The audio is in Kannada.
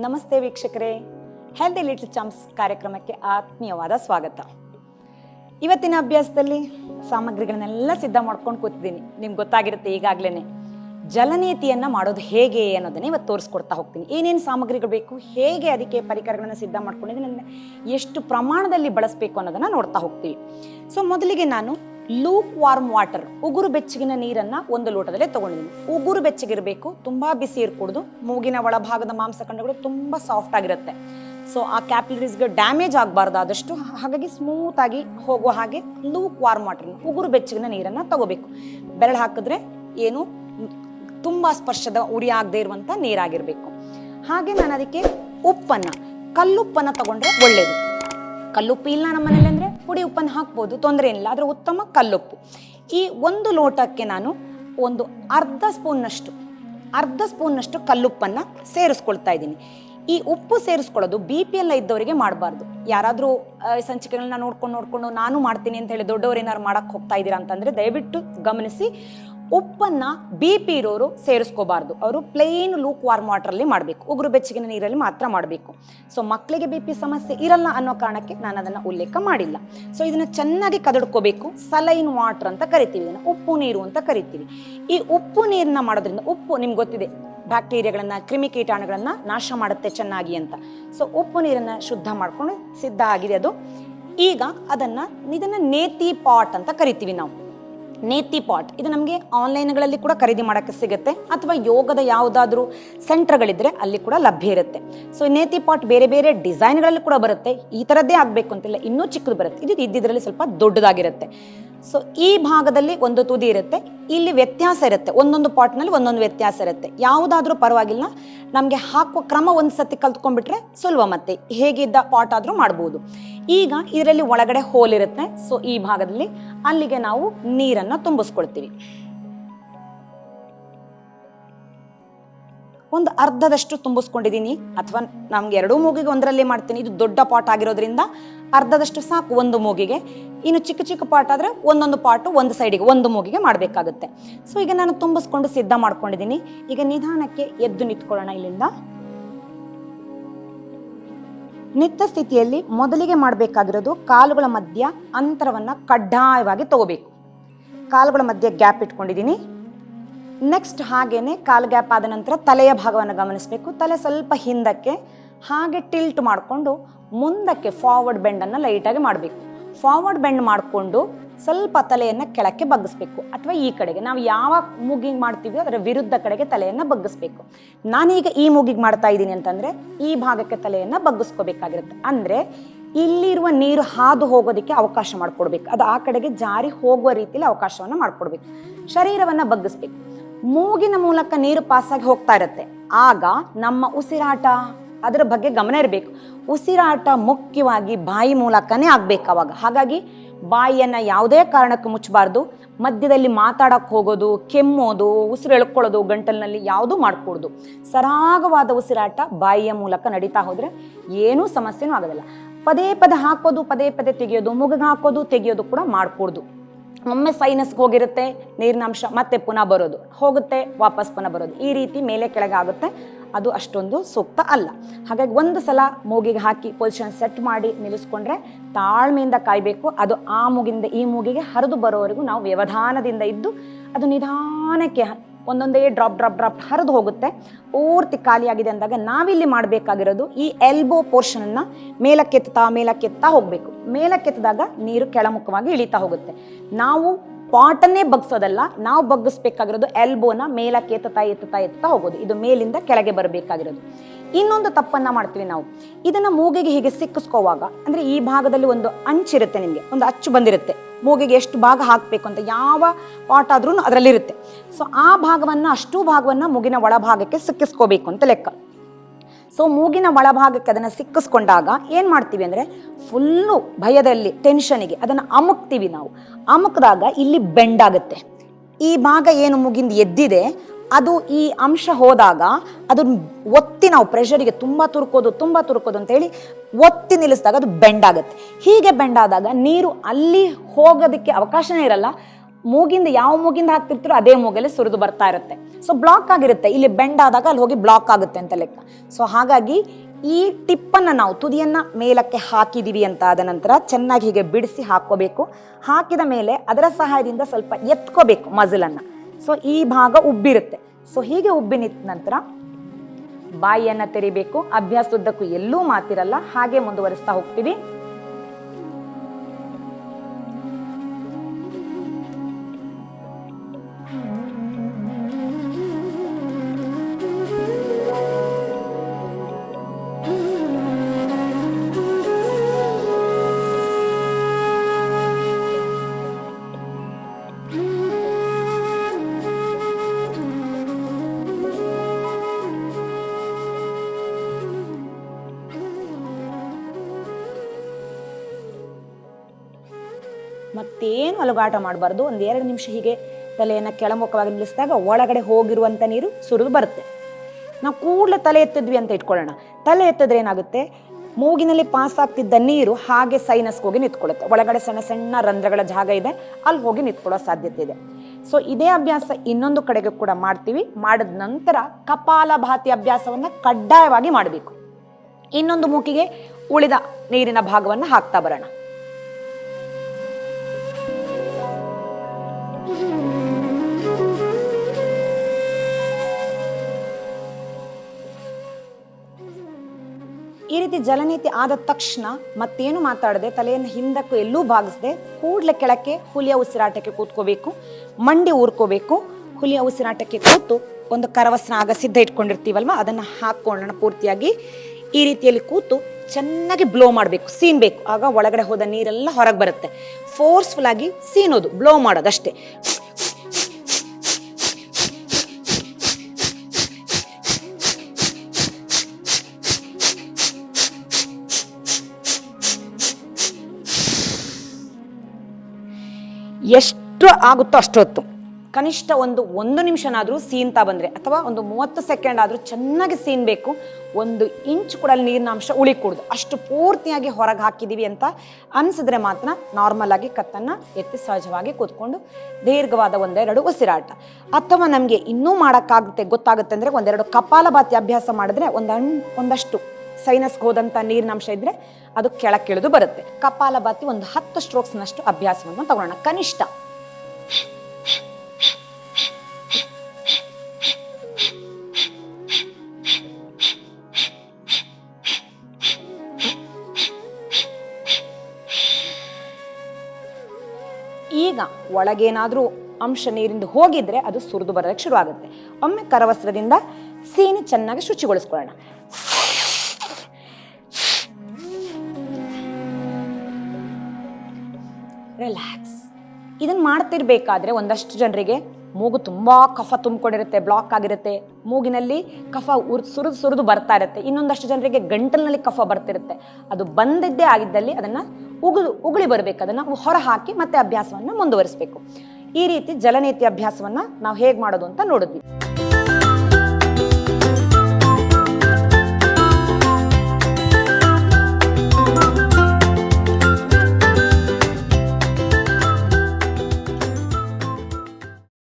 ನಮಸ್ತೆ ವೀಕ್ಷಕರೇ. ಹೆಲ್ದಿ ಲಿಟ್ಲ್ ಚಂಪ್ಸ್ ಕಾರ್ಯಕ್ರಮಕ್ಕೆ ಆತ್ಮೀಯವಾದ ಸ್ವಾಗತ. ಇವತ್ತಿನ ಅಭ್ಯಾಸದಲ್ಲಿ ಸಾಮಗ್ರಿಗಳನ್ನೆಲ್ಲ ಸಿದ್ಧ ಮಾಡ್ಕೊಂಡು ಕೂತಿದ್ದೀನಿ. ನಿಮ್ಗೆ ಗೊತ್ತಾಗಿರುತ್ತೆ ಈಗಾಗಲೇ ಜಲನೇತಿಯನ್ನು ಮಾಡೋದು ಹೇಗೆ ಅನ್ನೋದನ್ನ ಇವತ್ತು ತೋರಿಸ್ಕೊಡ್ತಾ ಹೋಗ್ತೀನಿ. ಏನೇನು ಸಾಮಗ್ರಿಗಳು ಬೇಕು, ಹೇಗೆ ಅದಕ್ಕೆ ಪರಿಕರಗಳನ್ನು ಸಿದ್ಧ ಮಾಡ್ಕೊಂಡಿದ್ದೀನಿ, ಎಷ್ಟು ಪ್ರಮಾಣದಲ್ಲಿ ಬಳಸಬೇಕು ಅನ್ನೋದನ್ನು ನೋಡ್ತಾ ಹೋಗ್ತೀವಿ. ಸೊ ಮೊದಲಿಗೆ ನಾನು ಲೂಕ್ ವಾರ್ಮ್ ವಾಟರ್, ಉಗುರು ಬೆಚ್ಚಗಿನ ನೀರನ್ನ ಒಂದು ಲೋಟದಲ್ಲೇ ತಗೊಂಡಿದ್ದೀನಿ. ಉಗುರು ಬೆಚ್ಚಗಿರಬೇಕು, ತುಂಬಾ ಬಿಸಿ ಇರ್ಕೂಡ್ದು, ಮೂಗಿನ ಒಳಭಾಗದ ಮಾಂಸಖಂಡಗಳು ತುಂಬಾ ಸಾಫ್ಟ್ ಆಗಿರುತ್ತೆ. ಸೊ ಆ ಕ್ಯಾಪಿಲರೀಸ್ಗೆ ಡ್ಯಾಮೇಜ್ ಆಗಬಾರ್ದು ಆದಷ್ಟು ಹಾಗಾಗಿ ಸ್ಮೂತ್ ಆಗಿ ಹೋಗುವ ಹಾಗೆ ಲೂಕ್ ವಾರ್ಮ್ ವಾಟರ್, ಉಗುರು ಬೆಚ್ಚಗಿನ ನೀರನ್ನ ತಗೋಬೇಕು. ಬೆರಳು ಹಾಕಿದ್ರೆ ಏನು, ತುಂಬಾ ಸ್ಪರ್ಶದ ಉರಿ ಆಗದೆ ಇರುವಂತ ನೀರಾಗಿರ್ಬೇಕು. ಹಾಗೆ ನಾನು ಅದಕ್ಕೆ ಉಪ್ಪನ್ನ, ಕಲ್ಲುಪ್ಪನ್ನ ತಗೊಂಡ್ರೆ ಒಳ್ಳೇದು. ಕಲ್ಲುಪ್ಪು ಇಲ್ಲ ನಮ್ಮ ಮನೇಲಿ ಅಂದರೆ ಪುಡಿ ಉಪ್ಪನ್ನು ಹಾಕ್ಬೋದು, ತೊಂದರೆ ಏನಿಲ್ಲ. ಆದರೆ ಉತ್ತಮ ಕಲ್ಲುಪ್ಪು. ಈ ಒಂದು ಲೋಟಕ್ಕೆ ನಾನು ಒಂದು ಅರ್ಧ ಸ್ಪೂನ್ನಷ್ಟು ಅರ್ಧ ಸ್ಪೂನ್ನಷ್ಟು ಕಲ್ಲುಪ್ಪನ್ನು ಸೇರಿಸ್ಕೊಳ್ತಾ ಇದ್ದೀನಿ. ಈ ಉಪ್ಪು ಸೇರಿಸ್ಕೊಳ್ಳೋದು ಬಿ ಪಿ ಎಲ್ಲ ಇದ್ದವರಿಗೆ ಮಾಡಬಾರ್ದು. ಯಾರಾದರೂ ಸಂಚಿಕೆಗಳನ್ನ ನೋಡ್ಕೊಂಡು ನೋಡ್ಕೊಂಡು, ನಾನು ಮಾಡ್ತೀನಿ ಅಂತ ಹೇಳಿ ದೊಡ್ಡವರು ಏನಾದ್ರು ಮಾಡೋಕ್ಕೆ ಹೋಗ್ತಾ ಇದ್ದೀರಾ ಅಂತಂದರೆ ದಯವಿಟ್ಟು ಗಮನಿಸಿ. ಉಪ್ಪನ್ನ ಬಿ ಪಿ ಇರೋರು ಸೇರಿಸ್ಕೋಬಾರ್ದು. ಅವರು ಪ್ಲೇನ್ ಲೂಕ್ ವಾರ್ಮ್ ವಾಟ್ರಲ್ಲಿ ಮಾಡಬೇಕು. ಉಗುರು ಬೆಚ್ಚಗಿನ ನೀರಲ್ಲಿ ಮಾತ್ರ ಮಾಡಬೇಕು. ಸೊ ಮಕ್ಕಳಿಗೆ ಬಿ ಪಿ ಸಮಸ್ಯೆ ಇರಲ್ಲ ಅನ್ನೋ ಕಾರಣಕ್ಕೆ ನಾನು ಅದನ್ನು ಉಲ್ಲೇಖ ಮಾಡಿಲ್ಲ. ಸೊ ಇದನ್ನು ಚೆನ್ನಾಗಿ ಕದಡ್ಕೋಬೇಕು. ಸಲೈನ್ ವಾಟರ್ ಅಂತ ಕರಿತೀವಿ. ಇದನ್ನು ಉಪ್ಪು ನೀರು ಅಂತ ಕರಿತೀವಿ. ಈ ಉಪ್ಪು ನೀರನ್ನ ಮಾಡೋದ್ರಿಂದ ಉಪ್ಪು ನಿಮ್ಗೆ ಗೊತ್ತಿದೆ ಬ್ಯಾಕ್ಟೀರಿಯಾಗಳನ್ನು ಕ್ರಿಮಿ ಕೀಟಾಣುಗಳನ್ನು ನಾಶ ಮಾಡುತ್ತೆ ಚೆನ್ನಾಗಿ ಅಂತ. ಸೊ ಉಪ್ಪು ನೀರನ್ನು ಶುದ್ಧ ಮಾಡಿಕೊಂಡು ಸಿದ್ಧ ಆಗಿದೆ ಅದು. ಈಗ ಅದನ್ನು ಇದನ್ನು ನೇತಿ ಪಾಟ್ ಅಂತ ಕರಿತೀವಿ ನಾವು. ನೇತಿ ಪಾಟ್ ಇದು ನಮಗೆ ಆನ್ಲೈನ್ಗಳಲ್ಲಿ ಕೂಡ ಖರೀದಿ ಮಾಡೋಕ್ಕೆ ಸಿಗುತ್ತೆ. ಅಥವಾ ಯೋಗದ ಯಾವುದಾದ್ರೂ ಸೆಂಟರ್ಗಳಿದ್ರೆ ಅಲ್ಲಿ ಕೂಡ ಲಭ್ಯ ಇರುತ್ತೆ. ಸೊ ನೇತಿ ಪಾಟ್ ಬೇರೆ ಬೇರೆ ಡಿಸೈನ್ಗಳಲ್ಲಿ ಕೂಡ ಬರುತ್ತೆ. ಈ ಥರದ್ದೇ ಆಗಬೇಕು ಅಂತಿಲ್ಲ. ಇನ್ನೂ ಚಿಕ್ಕದು ಬರುತ್ತೆ. ಇದು ಇದ್ದಿದ್ರಲ್ಲಿ ಸ್ವಲ್ಪ ದೊಡ್ಡದಾಗಿರುತ್ತೆ. ಸೊ ಈ ಭಾಗದಲ್ಲಿ ಒಂದು ತುದಿ ಇರುತ್ತೆ. ಇಲ್ಲಿ ವ್ಯತ್ಯಾಸ ಇರುತ್ತೆ. ಒಂದೊಂದು ಪಾಟ್ನಲ್ಲಿ ಒಂದೊಂದು ವ್ಯತ್ಯಾಸ ಇರುತ್ತೆ. ಯಾವುದಾದ್ರೂ ಪರವಾಗಿಲ್ಲ. ನಮಗೆ ಹಾಕುವ ಕ್ರಮ ಒಂದು ಸತಿ ಕಲ್ತ್ಕೊಂಡ್ಬಿಟ್ರೆ ಸುಲಭ ಮತ್ತೆ. ಹೇಗಿದ್ದ ಪಾಟ್ ಆದರೂ ಮಾಡ್ಬೋದು. ಈಗ ಇದರಲ್ಲಿ ಒಳಗಡೆ ಹೋಲ್ ಇರುತ್ತೆ. ಸೊ ಈ ಭಾಗದಲ್ಲಿ ಅಲ್ಲಿಗೆ ನಾವು ನೀರನ್ನು ತುಂಬಿಸ್ಕೊಳ್ತೀವಿ. ಒಂದು ಅರ್ಧದಷ್ಟು ತುಂಬಿಸ್ಕೊಂಡಿದ್ದೀನಿ. ಅಥವಾ ನಮ್ಗೆ ಎರಡೂ ಮೂಗಿಗೆ ಒಂದರಲ್ಲೇ ಮಾಡ್ತೀನಿ. ಇದು ದೊಡ್ಡ ಪಾಟ್ ಆಗಿರೋದ್ರಿಂದ ಅರ್ಧದಷ್ಟು ಸಾಕು ಒಂದು ಮೂಗಿಗೆ. ಇನ್ನು ಚಿಕ್ಕ ಚಿಕ್ಕ ಪಾಟ್ ಆದರೆ ಒಂದೊಂದು ಪಾಟು ಒಂದು ಸೈಡಿಗೆ ಒಂದು ಮೂಗಿಗೆ ಮಾಡಬೇಕಾಗುತ್ತೆ. ಸೊ ಈಗ ನಾನು ತುಂಬಿಸ್ಕೊಂಡು ಸಿದ್ಧ ಮಾಡ್ಕೊಂಡಿದ್ದೀನಿ. ಈಗ ನಿಧಾನಕ್ಕೆ ಎದ್ದು ನಿಂತ್ಕೊಳ್ಳೋಣ ಇಲ್ಲಿಂದ. ನಿತ್ಯ ಸ್ಥಿತಿಯಲ್ಲಿ ಮೊದಲಿಗೆ ಮಾಡಬೇಕಾಗಿರೋದು ಕಾಲುಗಳ ಮಧ್ಯ ಅಂತರವನ್ನು ಕಡ್ಡಾಯವಾಗಿ ತಗೋಬೇಕು. ಕಾಲುಗಳ ಮಧ್ಯೆ ಗ್ಯಾಪ್ ಇಟ್ಕೊಂಡಿದ್ದೀನಿ. ನೆಕ್ಸ್ಟ್ ಹಾಗೇನೆ ಕಾಲು ಗ್ಯಾಪ್ ಆದ ನಂತರ ತಲೆಯ ಭಾಗವನ್ನು ಗಮನಿಸಬೇಕು. ತಲೆ ಸ್ವಲ್ಪ ಹಿಂದಕ್ಕೆ, ಹಾಗೆ ಟಿಲ್ಟ್ ಮಾಡಿಕೊಂಡು ಮುಂದಕ್ಕೆ ಫಾರ್ವರ್ಡ್ ಬೆಂಡನ್ನು ಲೈಟಾಗಿ ಮಾಡಬೇಕು. ಫಾರ್ವರ್ಡ್ ಬೆಂಡ್ ಮಾಡಿಕೊಂಡು ಸ್ವಲ್ಪ ತಲೆಯನ್ನು ಕೆಳಕ್ಕೆ ಬಗ್ಗಿಸ್ಬೇಕು. ಅಥವಾ ಈ ಕಡೆಗೆ. ನಾವು ಯಾವ ಮೂಗಿಗೆ ಮಾಡ್ತೀವಿ ಅದರ ವಿರುದ್ಧ ಕಡೆಗೆ ತಲೆಯನ್ನು ಬಗ್ಗಿಸ್ಬೇಕು. ನಾನೀಗ ಈ ಮೂಗಿಗೆ ಮಾಡ್ತಾ ಇದ್ದೀನಿ ಅಂತಂದರೆ ಈ ಭಾಗಕ್ಕೆ ತಲೆಯನ್ನು ಬಗ್ಗಿಸ್ಕೋಬೇಕಾಗಿರುತ್ತೆ. ಅಂದರೆ ಇಲ್ಲಿರುವ ನೀರು ಹಾದು ಹೋಗೋದಕ್ಕೆ ಅವಕಾಶ ಮಾಡಿಕೊಡ್ಬೇಕು. ಅದು ಆ ಕಡೆಗೆ ಜಾರಿ ಹೋಗುವ ರೀತಿಯಲ್ಲಿ ಅವಕಾಶವನ್ನು ಮಾಡಿಕೊಡ್ಬೇಕು. ಶರೀರವನ್ನು ಬಗ್ಗಿಸ್ಬೇಕು. ಮೂಗಿನ ಮೂಲಕ ನೀರು ಪಾಸಾಗಿ ಹೋಗ್ತಾ ಇರುತ್ತೆ. ಆಗ ನಮ್ಮ ಉಸಿರಾಟ ಅದರ ಬಗ್ಗೆ ಗಮನ ಇರಬೇಕು. ಉಸಿರಾಟ ಮುಖ್ಯವಾಗಿ ಬಾಯಿ ಮೂಲಕನೇ ಆಗ್ಬೇಕು ಅವಾಗ. ಹಾಗಾಗಿ ಬಾಯಿಯನ್ನು ಯಾವುದೇ ಕಾರಣಕ್ಕೆ ಮುಚ್ಚಬಾರ್ದು. ಮಧ್ಯದಲ್ಲಿ ಮಾತಾಡಕ್ಕೆ ಹೋಗೋದು, ಕೆಮ್ಮೋದು, ಉಸಿರು ಎಳ್ಕೊಳ್ಳೋದು, ಗಂಟಲಿನಲ್ಲಿ ಯಾವುದೂ ಮಾಡ್ಕೊಡ್ದು. ಸರಾಗವಾದ ಉಸಿರಾಟ ಬಾಯಿಯ ಮೂಲಕ ನಡೀತಾ ಹೋದರೆ ಏನೂ ಸಮಸ್ಯೆನೂ ಆಗೋದಿಲ್ಲ. ಪದೇ ಪದೇ ಹಾಕೋದು, ಪದೇ ಪದೇ ತೆಗೆಯೋದು, ಮುಗಿಗೆ ಹಾಕೋದು, ತೆಗೆಯೋದು ಕೂಡ ಮಾಡ್ಕೊಡ್ದು. ಒಮ್ಮೆ ಸೈನಸ್ಗೆ ಹೋಗಿರುತ್ತೆ ನೀರಿನಾಂಶ ಮತ್ತೆ ಪುನಃ ಬರೋದು. ಹೋಗುತ್ತೆ, ವಾಪಸ್ ಪುನಃ ಬರೋದು. ಈ ರೀತಿ ಮೇಲೆ ಕೆಳಗೆ ಆಗುತ್ತೆ. ಅದು ಅಷ್ಟೊಂದು ಸೂಕ್ತ ಅಲ್ಲ. ಹಾಗಾಗಿ ಒಂದು ಸಲ ಮೂಗಿಗೆ ಹಾಕಿ ಪೊಸಿಷನ್ ಸೆಟ್ ಮಾಡಿ ನಿಲ್ಲಿಸ್ಕೊಂಡ್ರೆ ತಾಳ್ಮೆಯಿಂದ ಕಾಯಬೇಕು. ಅದು ಆ ಮೂಗಿಂದ ಈ ಮೂಗಿಗೆ ಹರಿದು ಬರೋವರೆಗೂ ನಾವು ವ್ಯವಧಾನದಿಂದ ಇದ್ದು, ಅದು ನಿಧಾನಕ್ಕೆ ಒಂದೊಂದೇ ಡ್ರಾಪ್ ಡ್ರಾಪ್ ಡ್ರಾಪ್ ಹರಿದು ಹೋಗುತ್ತೆ. ಪೂರ್ತಿ ಖಾಲಿಯಾಗಿದೆ ಅಂದಾಗ ನಾವಿಲ್ಲಿ ಮಾಡಬೇಕಾಗಿರೋದು ಈ ಎಲ್ಬೋ ಪೋರ್ಷನನ್ನು ಮೇಲಕ್ಕೆತ್ತಾ ಮೇಲಕ್ಕೆತ್ತಾ ಹೋಗಬೇಕು. ಮೇಲಕ್ಕೆತ್ತಿದಾಗ ನೀರು ಕೆಳಮುಖವಾಗಿ ಇಳಿತಾ ಹೋಗುತ್ತೆ. ನಾವು ಪಾಟನ್ನೇ ಬಗ್ಸೋದಲ್ಲ, ನಾವು ಬಗ್ಗಿಸ್ಬೇಕಾಗಿರೋದು ಎಲ್ಬೋನ ಮೇಲಕ್ಕೆ ಎತ್ತುತ್ತಾ ಎತ್ತುತ್ತಾ ಎತ್ತುತ್ತಾ ಹೋಗೋದು. ಇದು ಮೇಲಿಂದ ಕೆಳಗೆ ಬರಬೇಕಾಗಿರೋದು. ಇನ್ನೊಂದು ತಪ್ಪನ್ನ ಮಾಡ್ತೀವಿ ನಾವು. ಇದನ್ನ ಮೂಗಿಗೆ ಹೀಗೆ ಸಿಕ್ಕಿಸ್ಕೋವಾಗ, ಅಂದ್ರೆ ಈ ಭಾಗದಲ್ಲಿ ಒಂದು ಅಂಚಿರುತ್ತೆ ನಿಮಗೆ, ಒಂದು ಅಚ್ಚು ಬಂದಿರುತ್ತೆ. ಮೂಗಿಗೆ ಎಷ್ಟು ಭಾಗ ಹಾಕಬೇಕು ಅಂತ ಯಾವ ಪಾಟ್ ಆದ್ರೂ ಅದರಲ್ಲಿರುತ್ತೆ. ಸೊ ಆ ಭಾಗವನ್ನು, ಅಷ್ಟು ಭಾಗವನ್ನು ಮೂಗಿನ ಒಳಭಾಗಕ್ಕೆ ಸಿಕ್ಕಿಸ್ಕೋಬೇಕು ಅಂತ ಲೆಕ್ಕ. ಸೊ ಮೂಗಿನ ಒಳಭಾಗಕ್ಕೆ ಅದನ್ನು ಸಿಕ್ಕಿಸ್ಕೊಂಡಾಗ ಏನು ಮಾಡ್ತೀವಿ ಅಂದರೆ ಫುಲ್ಲು ಭಯದಲ್ಲಿ ಟೆನ್ಷನಿಗೆ ಅದನ್ನು ಅಮುಕ್ತೀವಿ ನಾವು. ಅಮುಕ್ದಾಗ ಇಲ್ಲಿ ಬೆಂಡಾಗುತ್ತೆ ಈ ಭಾಗ ಏನು ಮೂಗಿಂದ ಎದ್ದಿದೆ ಅದು ಈ ಅಂಶ ಹೋದಾಗ ಅದನ್ನ ಒತ್ತಿ ನಾವು ಪ್ರೆಷರಿಗೆ ತುಂಬ ತುರ್ಕೋದು ತುಂಬ ತುರ್ಕೋದು ಅಂತೇಳಿ ಒತ್ತಿ ನಿಲ್ಲಿಸಿದಾಗ ಅದು ಬೆಂಡಾಗುತ್ತೆ ಹೀಗೆ ಬೆಂಡಾದಾಗ ನೀರು ಅಲ್ಲಿ ಹೋಗೋದಕ್ಕೆ ಅವಕಾಶನೇ ಇರಲ್ಲ. ಮೂಗಿಂದ ಯಾವ ಮೂಗಿಂದ ಹಾಕ್ತಿರ್ತೀರೋ ಅದೇ ಮೂಗಲ್ಲಿ ಸುರಿದು ಬರ್ತಾ ಇರುತ್ತೆ. ಸೊ ಬ್ಲಾಕ್ ಆಗಿರುತ್ತೆ. ಇಲ್ಲಿ ಬೆಂಡ್ ಆದಾಗ ಅಲ್ಲಿ ಹೋಗಿ ಬ್ಲಾಕ್ ಆಗುತ್ತೆ ಅಂತ ಲೆಕ್ಕ. ಸೊ ಹಾಗಾಗಿ ಈ ಟಿಪ್ಪನ್ನು ನಾವು ತುದಿಯನ್ನ ಮೇಲಕ್ಕೆ ಹಾಕಿದೀವಿ ಅಂತ ಆದ ನಂತರ ಚೆನ್ನಾಗಿ ಹೀಗೆ ಬಿಡಿಸಿ ಹಾಕೋಬೇಕು ಹಾಕಿದ ಮೇಲೆ ಅದರ ಸಹಾಯದಿಂದ ಸ್ವಲ್ಪ ಎತ್ಕೋಬೇಕು ಮಜಲನ್ನು ಸೊ ಈ ಭಾಗ ಉಬ್ಬಿರುತ್ತೆ. ಸೊ ಹೀಗೆ ಉಬ್ಬಿ ನಿಂತ ನಂತರ ಬಾಯಿಯನ್ನ ತೆರಿಬೇಕು. ಅಭ್ಯಾಸದುದ್ದಕ್ಕೂ ಎಲ್ಲೂ ಮಾತಿರಲ್ಲ. ಹಾಗೆ ಮುಂದುವರಿಸ್ತಾ ಹೋಗ್ತೀವಿ. ಮತ್ತೇನು ಅಲುಗಾಟ ಮಾಡಬಾರ್ದು. ಒಂದು ಎರಡು ನಿಮಿಷ ಹೀಗೆ ತಲೆಯನ್ನು ಕೆಳಮುಖವಾಗಿ ನಿಲ್ಲಿಸಿದಾಗ ಒಳಗಡೆ ಹೋಗಿರುವಂಥ ನೀರು ಸುರಿದು ಬರುತ್ತೆ. ನಾವು ಕೂಡಲೇ ತಲೆ ಎತ್ತಿದ್ವಿ ಅಂತ ಇಟ್ಕೊಳ್ಳೋಣ. ತಲೆ ಎತ್ತಿದ್ರೆ ಏನಾಗುತ್ತೆ? ಮೂಗಿನಲ್ಲಿ ಪಾಸ್ ಆಗ್ತಿದ್ದ ನೀರು ಹಾಗೆ ಸೈನಸ್ಗೆ ಹೋಗಿ ನಿಂತ್ಕೊಳ್ಳುತ್ತೆ. ಒಳಗಡೆ ಸಣ್ಣ ಸಣ್ಣ ರಂಧ್ರಗಳ ಜಾಗ ಇದೆ. ಅಲ್ಲಿ ಹೋಗಿ ನಿಂತ್ಕೊಳ್ಳೋ ಸಾಧ್ಯತೆ ಇದೆ. ಸೊ ಇದೇ ಅಭ್ಯಾಸ ಇನ್ನೊಂದು ಕಡೆಗೆ ಕೂಡ ಮಾಡ್ತೀವಿ. ಮಾಡಿದ ನಂತರ ಕಪಾಲಭಾತಿ ಅಭ್ಯಾಸವನ್ನು ಕಡ್ಡಾಯವಾಗಿ ಮಾಡಬೇಕು. ಇನ್ನೊಂದು ಮೂಕಿಗೆ ಉಳಿದ ನೀರಿನ ಭಾಗವನ್ನು ಹಾಕ್ತಾ ಬರೋಣ. ಈ ರೀತಿ ಜಲನೀತಿ ಆದ ತಕ್ಷಣ ಮತ್ತೇನು ಮಾತಾಡದೆ ತಲೆಯನ್ನು ಹಿಂದಕ್ಕೂ ಎಲ್ಲೂ ಭಾಗಿಸದೆ ಕೂಡಲೇ ಕೆಳಕ್ಕೆ ಹುಲಿಯ ಉಸಿರಾಟಕ್ಕೆ ಕೂತ್ಕೋಬೇಕು, ಮಂಡಿ ಊರ್ಕೋಬೇಕು. ಹುಲಿಯ ಉಸಿರಾಟಕ್ಕೆ ಕೂತು ಒಂದು ಕರವಸ್ತ್ರ ಆಗ ಸಿದ್ಧ ಇಟ್ಕೊಂಡಿರ್ತೀವಲ್ವ, ಅದನ್ನು ಹಾಕ್ಕೊಳ್ಳೋಣ ಪೂರ್ತಿಯಾಗಿ. ಈ ರೀತಿಯಲ್ಲಿ ಕೂತು ಚೆನ್ನಾಗಿ ಬ್ಲೋ ಮಾಡಬೇಕು, ಸೀನ್ಬೇಕು. ಆಗ ಒಳಗಡೆ ಹೋದ ನೀರೆಲ್ಲ ಹೊರಗೆ ಬರುತ್ತೆ. ಫೋರ್ಸ್ಫುಲ್ ಆಗಿ ಸೀನೋದು ಬ್ಲೋ ಮಾಡೋದು ಅಷ್ಟೇ ಎಷ್ಟು ಆಗುತ್ತೋ ಅಷ್ಟೊತ್ತು. ಕನಿಷ್ಠ ಒಂದು ಒಂದು ನಿಮಿಷನಾದರೂ ಸೀನ್ತಾ ಬಂದರೆ, ಅಥವಾ ಒಂದು ಮೂವತ್ತು ಸೆಕೆಂಡ್ ಆದರೂ ಚೆನ್ನಾಗಿ ಸೀನ್ಬೇಕು ಒಂದು ಇಂಚ್ ಕೂಡ ನೀರಿನ ಅಂಶ ಉಳಿಕೂಡ್ದು. ಅಷ್ಟು ಪೂರ್ತಿಯಾಗಿ ಹೊರಗೆ ಹಾಕಿದ್ದೀವಿ ಅಂತ ಅನಿಸಿದ್ರೆ ಮಾತ್ರ ನಾರ್ಮಲ್ ಆಗಿ ಕತ್ತನ್ನು ಎತ್ತಿ ಸಹಜವಾಗಿ ಕೂತ್ಕೊಂಡು ದೀರ್ಘವಾದ ಒಂದೆರಡು ಉಸಿರಾಟ. ಅಥವಾ ನಮಗೆ ಇನ್ನೂ ಮಾಡೋಕ್ಕಾಗುತ್ತೆ, ಗೊತ್ತಾಗುತ್ತೆ ಅಂದರೆ ಒಂದೆರಡು ಕಪಾಲಭಾತಿ ಅಭ್ಯಾಸ ಮಾಡಿದ್ರೆ ಒಂದು ಒಂದಷ್ಟು ಸೈನಸ್ಗೆ ಹೋದಂಥ ನೀರಿನ ಅಂಶ ಇದ್ದರೆ ಅದು ಕೆಳಕ್ಕಿಳಿದು ಬರುತ್ತೆ. ಕಪಾಲಭಾತಿ ಒಂದು ಹತ್ತು ಸ್ಟ್ರೋಕ್ಸ್ನಷ್ಟು ಅಭ್ಯಾಸವನ್ನು ತಗೊಳ್ಳೋಣ. ಕನಿಷ್ಠ. ಈಗ ಒಳಗೇನಾದರೂ ಅಂಶ ನೀರಿಂದ ಹೋಗಿದ್ರೆ ಅದು ಸುರಿದು ಬರೋದಕ್ಕೆ ಶುರು ಆಗುತ್ತೆ ಒಮ್ಮೆ ಕರವಸ್ತ್ರದಿಂದ ಸೀನಿ ಚೆನ್ನಾಗಿ ಶುಚಿಗೊಳಿಸ್ಕೊಳ್ಳೋಣ. ರಿಲ್ಯಾಕ್ಸ್ ಇದನ್ನ ಮಾಡ್ತಿರ್ಬೇಕಾದ್ರೆ ಒಂದಷ್ಟು ಜನರಿಗೆ ಮೂಗು ತುಂಬ ಕಫ ತುಂಬಿಕೊಂಡಿರುತ್ತೆ ಬ್ಲಾಕ್ ಆಗಿರುತ್ತೆ. ಮೂಗಿನಲ್ಲಿ ಕಫ ಉರ್, ಸುರಿದು ಸುರಿದು ಬರ್ತಾ ಇರುತ್ತೆ. ಇನ್ನೊಂದಷ್ಟು ಜನರಿಗೆ ಗಂಟಲಿನಲ್ಲಿ ಕಫ ಬರ್ತಿರುತ್ತೆ. ಅದು ಬಂದಿದ್ದೇ ಆಗಿದ್ದಲ್ಲಿ ಅದನ್ನು ಉಗುಳು, ಉಗುಳಿ ಬರಬೇಕು. ಅದನ್ನು ಹೊರ ಹಾಕಿ ಮತ್ತೆ ಅಭ್ಯಾಸವನ್ನು ಮುಂದುವರಿಸಬೇಕು. ಈ ರೀತಿ ಜಲನೀತಿ ಅಭ್ಯಾಸವನ್ನು ನಾವು ಹೇಗೆ ಮಾಡೋದು ಅಂತ ನೋಡಿದ್ವಿ.